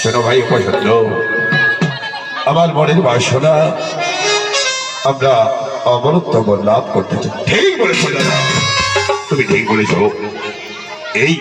শোনো ভাই পছন্দ আমার মনের বাসনা আমরা অমরত্ব লাভ করতে চাই। ঠিক বলেছ তুমি ঠিক বলেছ। এই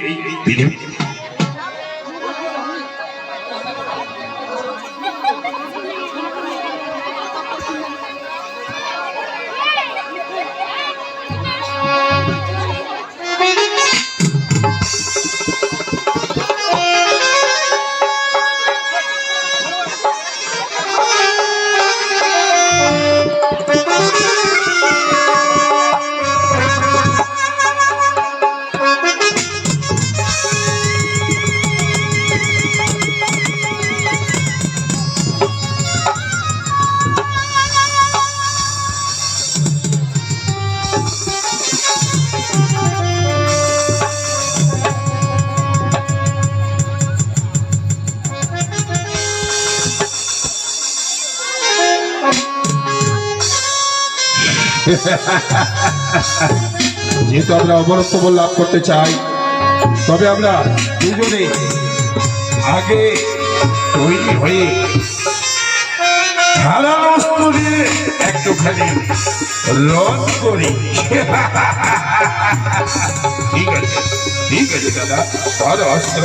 যেহেতু আমরা অমরত্ব লাভ করতে চাই, তবে আমরা দুজনে আগে তৈরি হয়ে একটুখানি রন করি। ঠিক আছে ঠিক আছে দাদা অস্ত্র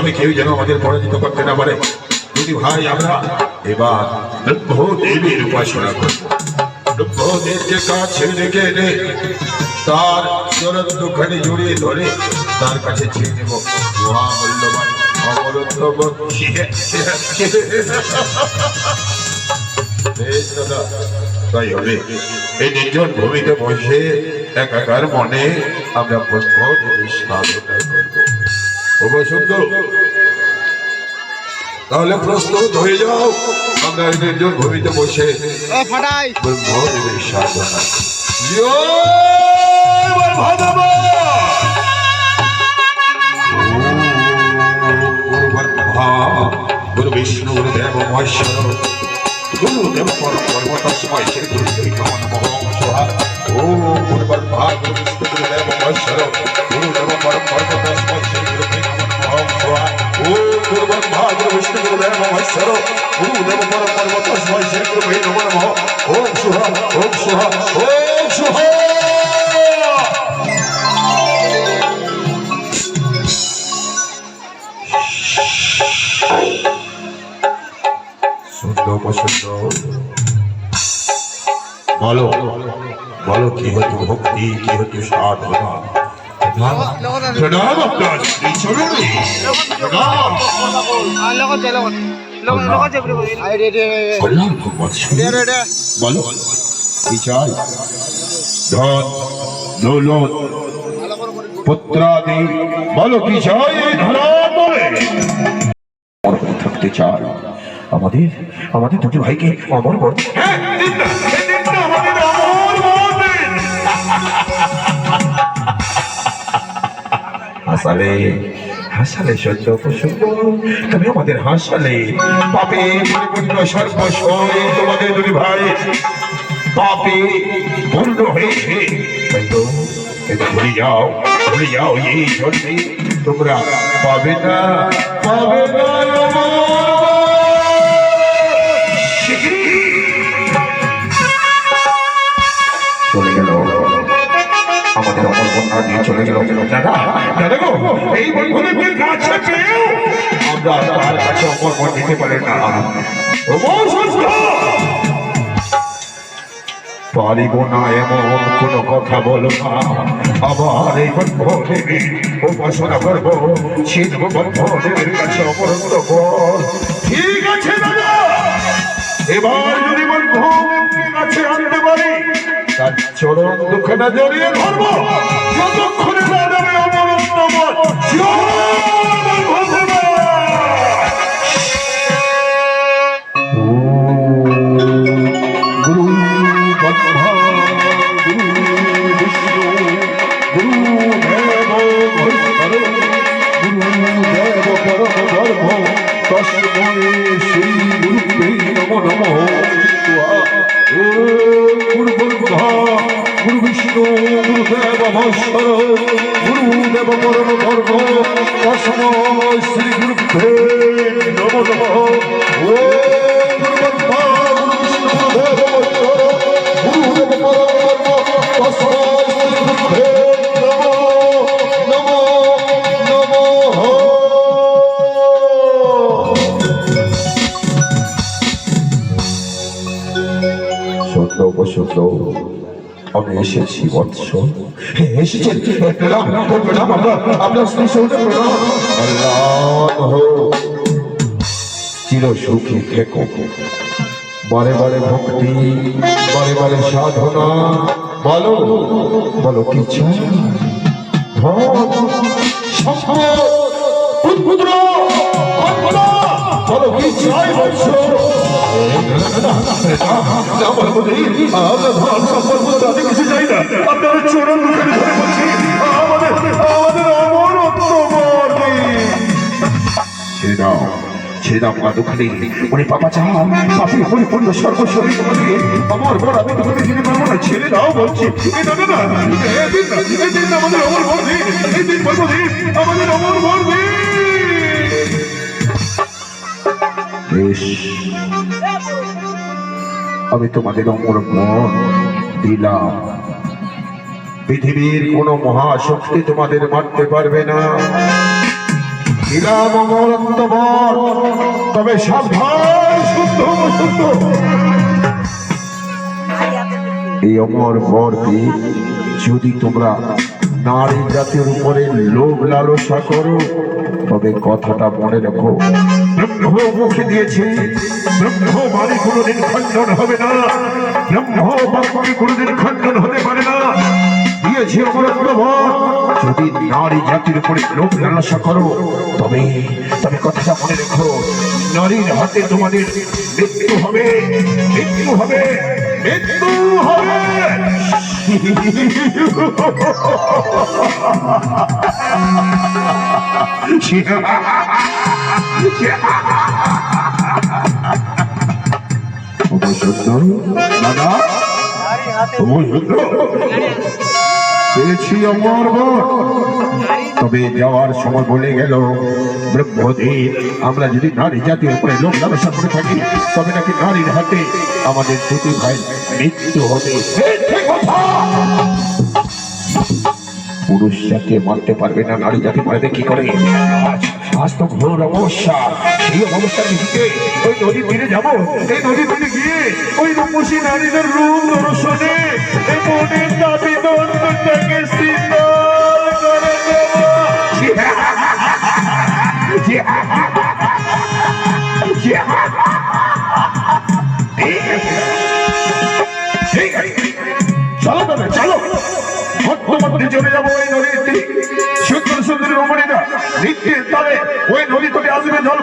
এইভাবে কেউ যেন আমাদের পরাজিত করতে না পারে। যদি ভাই, আমরা এবার দেবীর উপাসনা করব তার ধরে তার কাছে ছেড়ে তাই হবে। এই নির্জন ভূমিতে বসে একাকার মনে আমরা ব্রহ্ম করব। বসন্ত তাহলে প্রস্তুত হয়ে যাও। আমরা নির্জন ভূমিতে বসে সাধনা গুরু বিষ্ণু গুরুদেব মহেশ্বর গুরুদেব পরম পর্বতস্ময় শ্রী গুরুদেব নমঃ ও গুরু গুরুদেব মহেশ্বর গুরুদেব পরম পর্বতস্ময় শ্রী গুরু ব্রহ্মা গুরু বিষ্ণু গুরুদেব মহেশ্বর, গুরুদেব, পরম পর্বতস্ময় শ্রী গুরুদেব নমঃ ওম সোহা ওম সোহা ওম সোহা সুন্দর পছন্দ বলো বলো, কি হতো ভক্তি, কি হতো সাধনা? প্রণাম আপনার চরণে প্রণাম বুলি কি চাই ধন দৌলত পুত্রাদি বলো কি চাই এই হয়ে থাকতে চাই আমাদের আমাদের দুটি ভাইকে অমর করতে হাসালে হাসালে সহ্য প্রসঙ্গ। তুমি আমাদের হাসালে পাপে পরিপূর্ণ সর্বস্ব তোমাদের দুই ভাই। পাপে পূর্ণ হয়েছে। ভুলে যাও যাও এই জন্যে তোমরা পাবে না পাবে না। গেল দাদা দাদা গো এই বন্ধুদের কাছে পেয়েও পারিব না এমন কোন কথা বলো আবার এই বন্ধুদেবী উপাসনা করব ঠিক আছে এবার যদি বন্ধুদেবীর কাছে তার চরণ দুঃখটা জড়িয়ে ধরবো। যতক্ষণে না যাবে অমরত্ব চির সুখী থেকো। বারে বারে ভক্তি, বারে বারে সাধনা। বলো বলো কি চাই? ধন সম্পদ পুত্র কন্যা বলো কি চাই বৎস আপনার চরণ মুখে ধরে বলছি? আমাদের আমাদের অমরত্ব বর দিন ছেড়ে দাও ছেড়ে দাও মা দুঃখ নেই উনি পাপা চান পাপি পরিপূর্ণ তোমাকে আমার বড় আমি তোমাকে চিনে পারব না ছেড়ে দাও বলছি এই না, না, না, এই দিন না, আমাদের অমর বর দিন, এই দিন বলব আমাদের অমর বর বেশ। আমি তোমাদের অমর মন দিলাম। পৃথিবীর কোন মহাশক্তি তোমাদের মারতে পারবে না। দিলাম বর। তবে সাবধান এই অমর বরকে যদি তোমরা নারী জাতির উপরে লোভ লালসা করো, তবে কথাটা মনে রেখো। ব্রহ্ম মুখে দিয়েছে। ব্রহ্ম বাণী কোনোদিন খণ্ডন হবে না। ব্রহ্ম বাক্যে কোনোদিন খণ্ডন হতে পারে না। দিয়েছে অমরত্ব বর যদি নারী জাতির উপরে লোভ লালসা করো, তবে তবে কথাটা মনে রেখো। নারীর হাতে তোমাদের মৃত্যু হবে মৃত্যু হবে। মৃত্যু হবে। পেয়েছি অমর বর। তবে যাওয়ার সময় বলে গেল, ব্রহ্মদেব, আমরা যদি নারী জাতির উপরে লোক লালসা করে থাকি, তবে নাকি নারীর হাতে আমাদের দুটি ভাই মৃত্যু হবে? পুরুষ জাতি মারতে পারবে না, নারী জাতি মারবে, কি করে? আজ তো ঘোর অবস্থা সেই দিকে ওই নদী তীরে যাব, এই নদী তীরে গিয়ে ওই রূপসী নারীদের রূপ দাবি চলো তবে, চলো। মধ্যে চলে যাব ওই নদীর সুন্দর সুন্দর রমণীরা নৃত্যের তালে ওই নদী তলে আসবে জল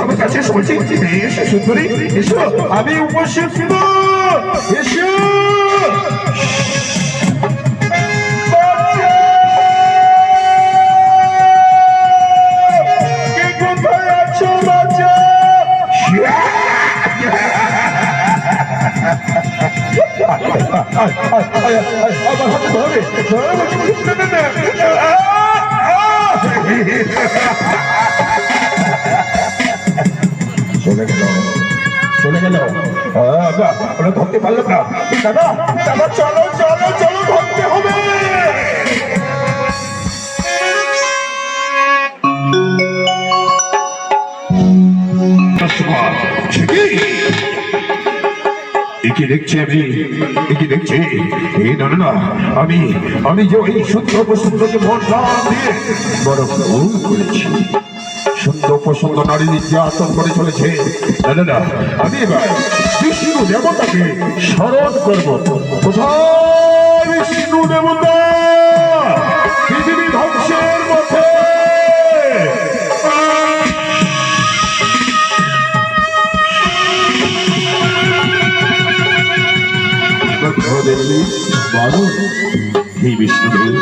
আমার কাছে বলছি এসো সুন্দরী এসো আমি উপস্থিত এসো আমার হাতে ধরে! চলে গেল। চলে গেল। ওরা ধরতে পারলাম না। দাদা দাদা চলো চলো চলো, ধরতে হবে। একে দেখছি আমি, একে দেখছি। এই না আমি আমি যে ওই শুদ্ধ প্রসুদ্ধকে মন দিয়ে বড় ভুল করেছি। শুদ্ধ প্রসন্ন নারী নির্যাতন করে চলেছে। আমি এবার বিষ্ণু দেবতাকে স্মরণ করব। বিষ্ণু দেবতা? পৃথিবী এই বিষ্ণুদেব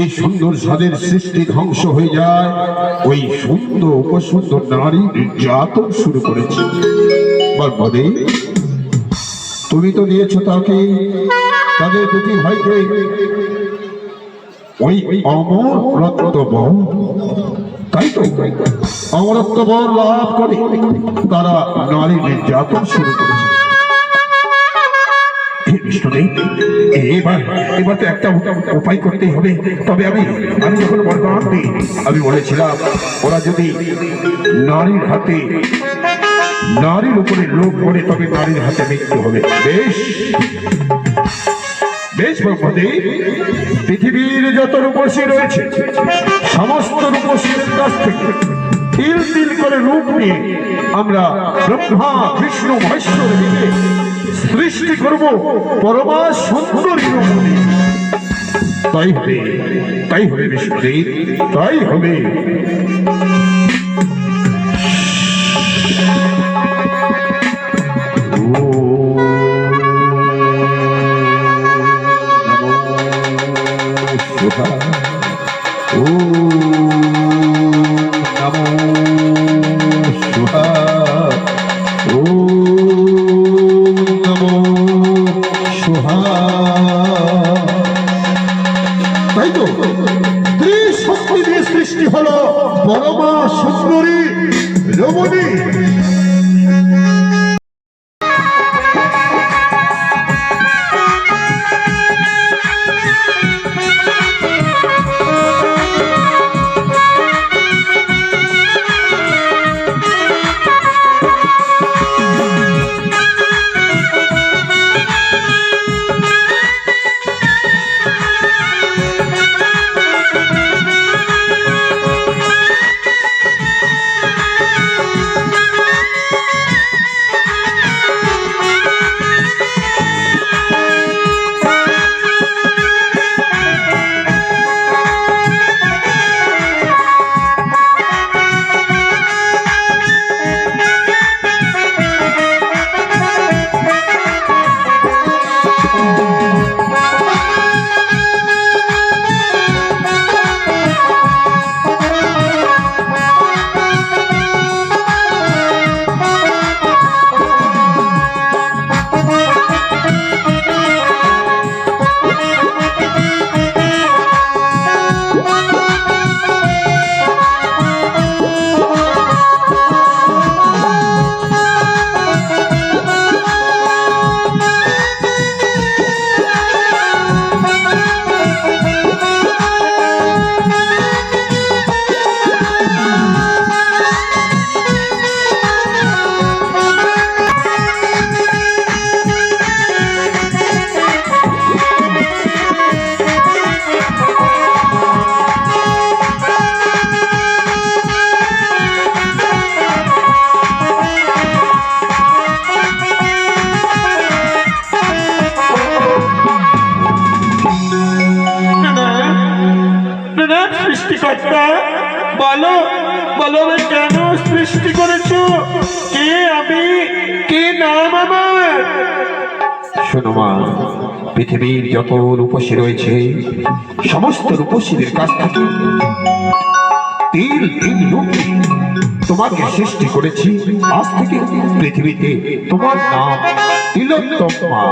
এই সুন্দর স্বাদের সৃষ্টি ধ্বংস হয়ে যায়। ওই সুন্দর উপসুন্দর নারী নির্যাতন শুরু করেছে। তুমি তো নিয়েছ তাকে। তাদের দুটি ভাইকে ওই অমর রত্ন তাই তো অমরত্ব লাভ করে। তারা নারী নির্যাতন শুরু করেছে। হে বিষ্ণুদেব এবার এবার তো একটা উপায় করতেই হবে। তবে আমি আমি যখন বর্তমান দিই আমি বলেছিলাম, ওরা যদি নারীর হাতে, নারীর উপরে লোভ করে, তবে নারীর হাতে মৃত্যু হবে। বেশ। বেশ ব্রহ্মদে পৃথিবীর যত রূপসী রয়েছে, সমস্ত রূপসীর কাছ থেকে তিল তিল করে রূপ নিয়ে আমরা ব্রহ্মা, বিষ্ণু, মহেশ্বর মিলে সৃষ্টি করব পরমা সুন্দর তাই হবে তাই হবে বিষ্ণু তাই হবে। যত রূপসী রয়েছে, সমস্ত রূপসীদের কাছ থেকে তিল তিল, রূপ তোমাকে সৃষ্টি করেছি। আজ থেকে পৃথিবীতে তোমার নাম তিলোত্তমা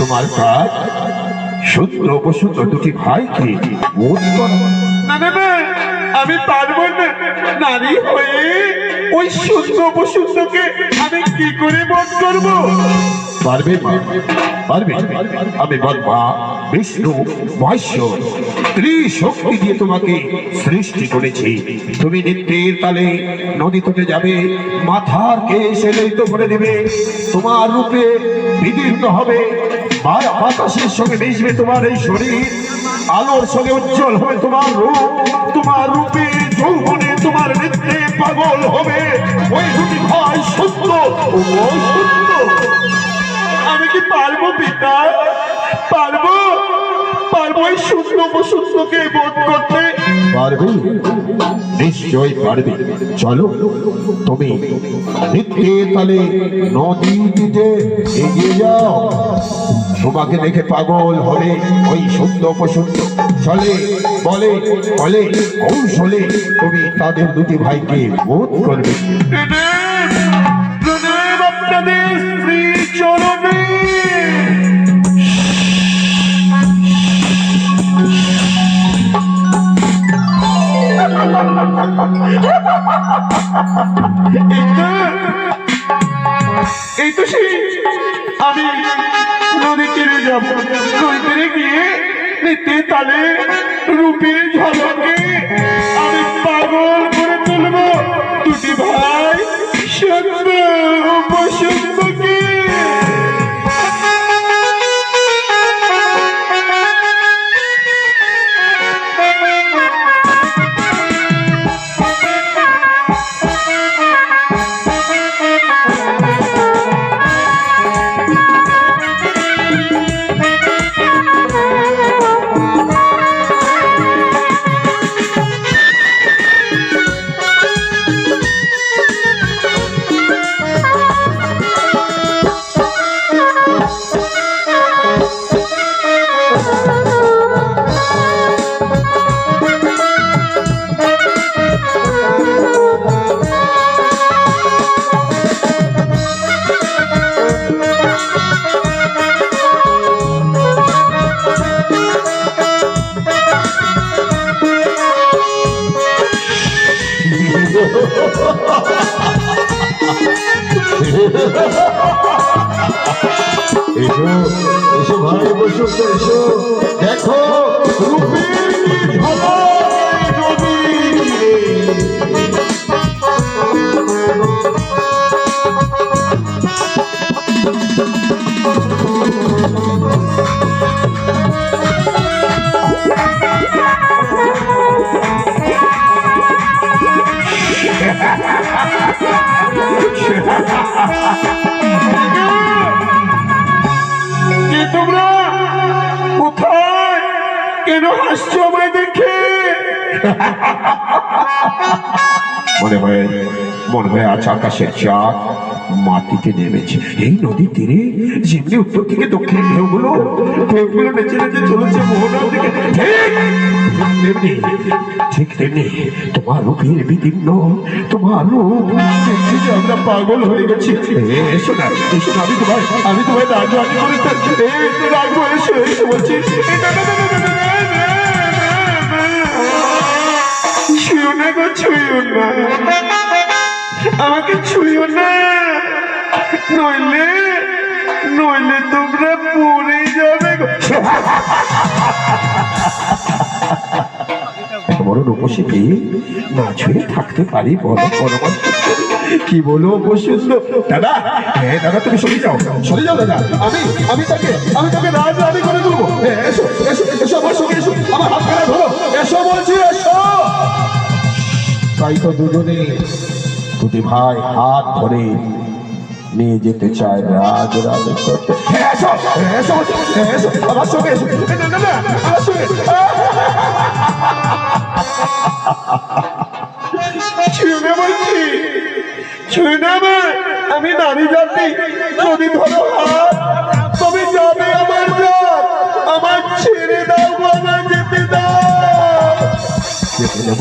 তোমার কাজ সূত্র উপসূত্র দুটি ভাইকে বোধ করা। আমি পারব না। নারী হয়ে ওই শুদ্ধ উপশুদ্ধকে আমি কি করে বধ করব? পারবে মা? পারবে? আমি বলবা বিষ্ণু মহেশ্বর, ত্রিশক্তি দিয়ে তোমাকে সৃষ্টি করেছি। তুমি নিত্যের তালে নদী থেকে যাবে, মাথার কেশ এলিত করে দেবে। তোমার রূপে বিদীর্ণ হবে আর বাতাসের সঙ্গে মিশবে তোমার এই শরীর। আলোর সঙ্গে উজ্জ্বল হবে তোমার রূপ, তোমার রূপে যৌবনে তোমার নৃত্যে পাগল হবে। ওই দুটি ভাই সত্য ও কি পারব পিতা। পারব। পারব এই শুদ্ধ উপশুদ্ধকে বোধ করতে। পারবে? নিশ্চয় পারবে। চলো তুমি নিত্যে তালে নদীটিতে এগিয়ে যাও। তোমাকে দেখে পাগল হবে ওই সত্য প্রসন্ন চলে বলে বলে কৌশলে তুমি তাদের দুটি ভাইকে বোধ করবে। আপনাদের এই তো সেই আমি নদী তীরে যাব। নদী তীরে গিয়ে নিত্যে তালে রূপের ঝলকে আমি পাগল করে তুলব। দুটি ভাই সুন্দর উপসুন্দরকে আমায় দেখে। মনে হয় মনে হয় আজ আকাশের চাঁদ মাটিতে নেমেছে। এই নদীর তীরে, যেমনি উত্তর থেকে দক্ষিণ ঢেউগুলো ঢেউগুলো নেচে নেচে চলেছে মোহনার দিকে। ঠিক তেমনি ঠিক তেমনি তোমার রূপের বিদীর্ণ, তোমার রূপ যে আমরা পাগল হয়ে গেছি। এসো না, এসো আমি তোমায় আমি তোমায় রাগ রাগ করে থাকছি রাখব এসো এসো বলছি। না। গো ছুঁয়ো না। আমাকে ছুঁয়ো না। নইলে নইলে তোমরা পড়ে যাবে বড় না ছুঁয়ে থাকতে পারি কি বলো দাদা হ্যাঁ দাদা তুমি সরে যাও। সরে যাও দাদা। আমি আমি তাকে আমি তাকে রাজ করে তুলবো। এ, এসো এসো এসো আমার সঙ্গে এসো। আমার হাত ধরো এসো তো দুজনে দুটি ভাই হাত ধরে নিয়ে যেতে চায় রাজ আমি নারী জাতি যদি ধরো হাত তবে যাবে আমার জাত। আমার ছেড়ে দাও গো, যেতে যেতে দেব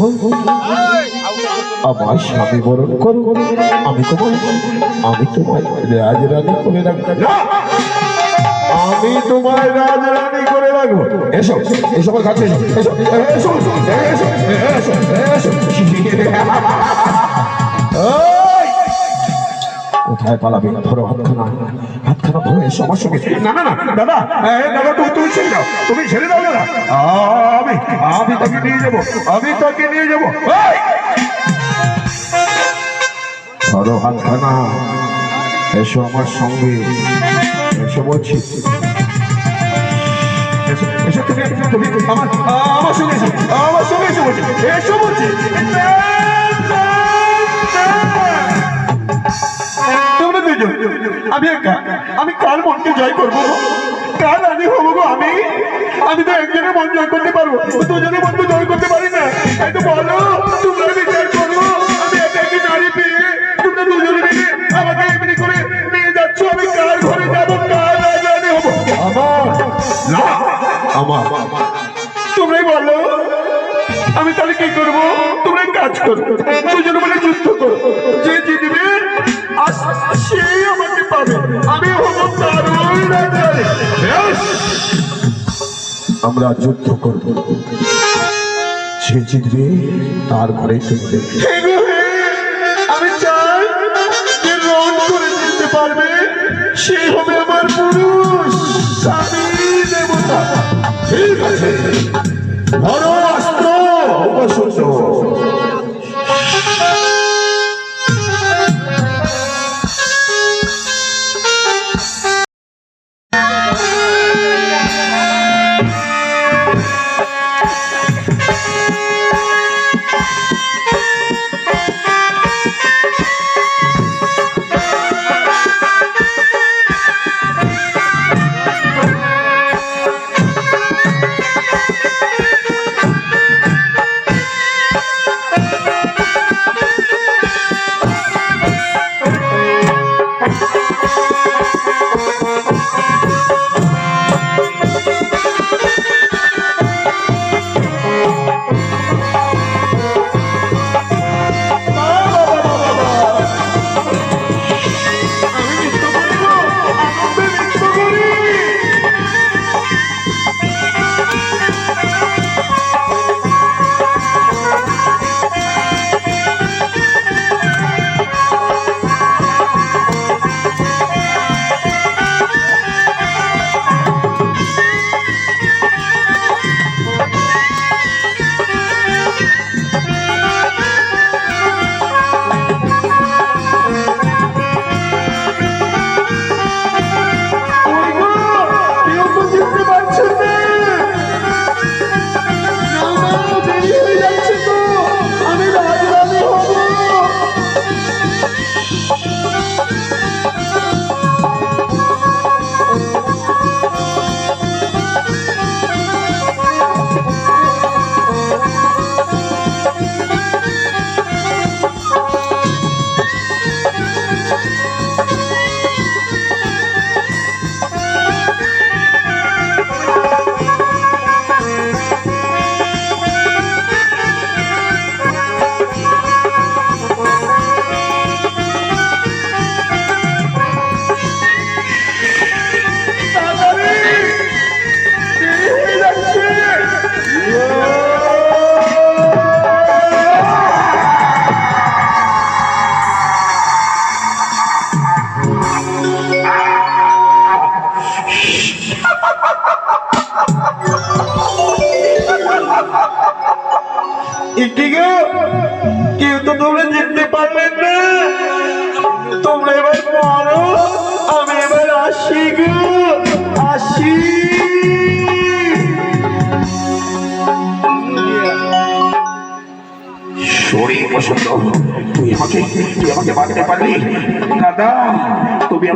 আমার স্বামী বরণ করো। আমি তোমার আমি তোমায় রাজ রানী করে রাখব। আমি তোমার রাজ রানী করে রাখব। এসো এসো আমার কাছে এসো এসো এসো এসো এসো। কোথায় পালাবে ধরো হাতখানা। হাতখানা ধরো এসো আমার সঙ্গে। না না না, দাদা দাদা, তুমি তুমি ছেড়ে দাও, তুমি ছেড়ে দাও, দাদা। আমি আমি তাকে নিয়ে যাব, আমি তাকে নিয়ে যাব! ধরো হাতখানা, এসো আমার সঙ্গে। এসো বলছি। আমার সঙ্গে এসো, আমার সঙ্গে এসো বলছি। এসো বলছি। আমি একা, আমি কার মনকে জয় করব? কার রানী হব গো আমি? আমি তো একজনের মন জয় করতে পারব। দুজনের মন তো জয় করতে পারি না। তো বলো আমি একটি এমনি করে নিয়ে আমি বলো, আমি তাহলে কি করব? তোমরা কাজ করো। দুজনে আমরা যুদ্ধ করব। সে জিতবে তার ঘরে ফিরবে।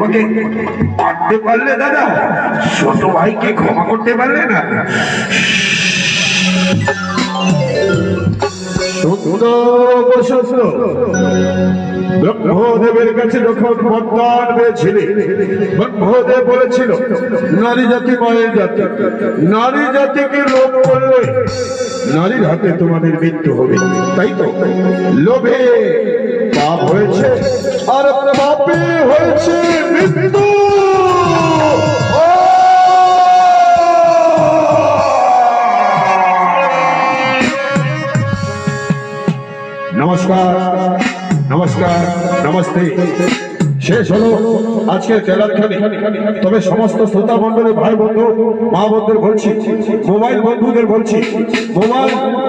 আমাকে মারতে পারলে দাদা? ছোট ভাইকে ক্ষমা করতে পারলে না? কাছে যখন বলেছিল, নারী জাতি নারী নারীর হাতে তোমাদের মৃত্যু হবে। তাই তো? লোভে পাপ হয়েছে, আর পাপে হয়েছে মৃত্যু। নমস্কার। নমস্কার। নমস্তে। শেষ হলো আজকের খেলার খেলে। তবে সমস্ত শ্রোতা মন্ডলের ভাই বন্ধু, মা বন্ধুদের বলছি, মোবাইল বন্ধুদের বলছি, মোবাইল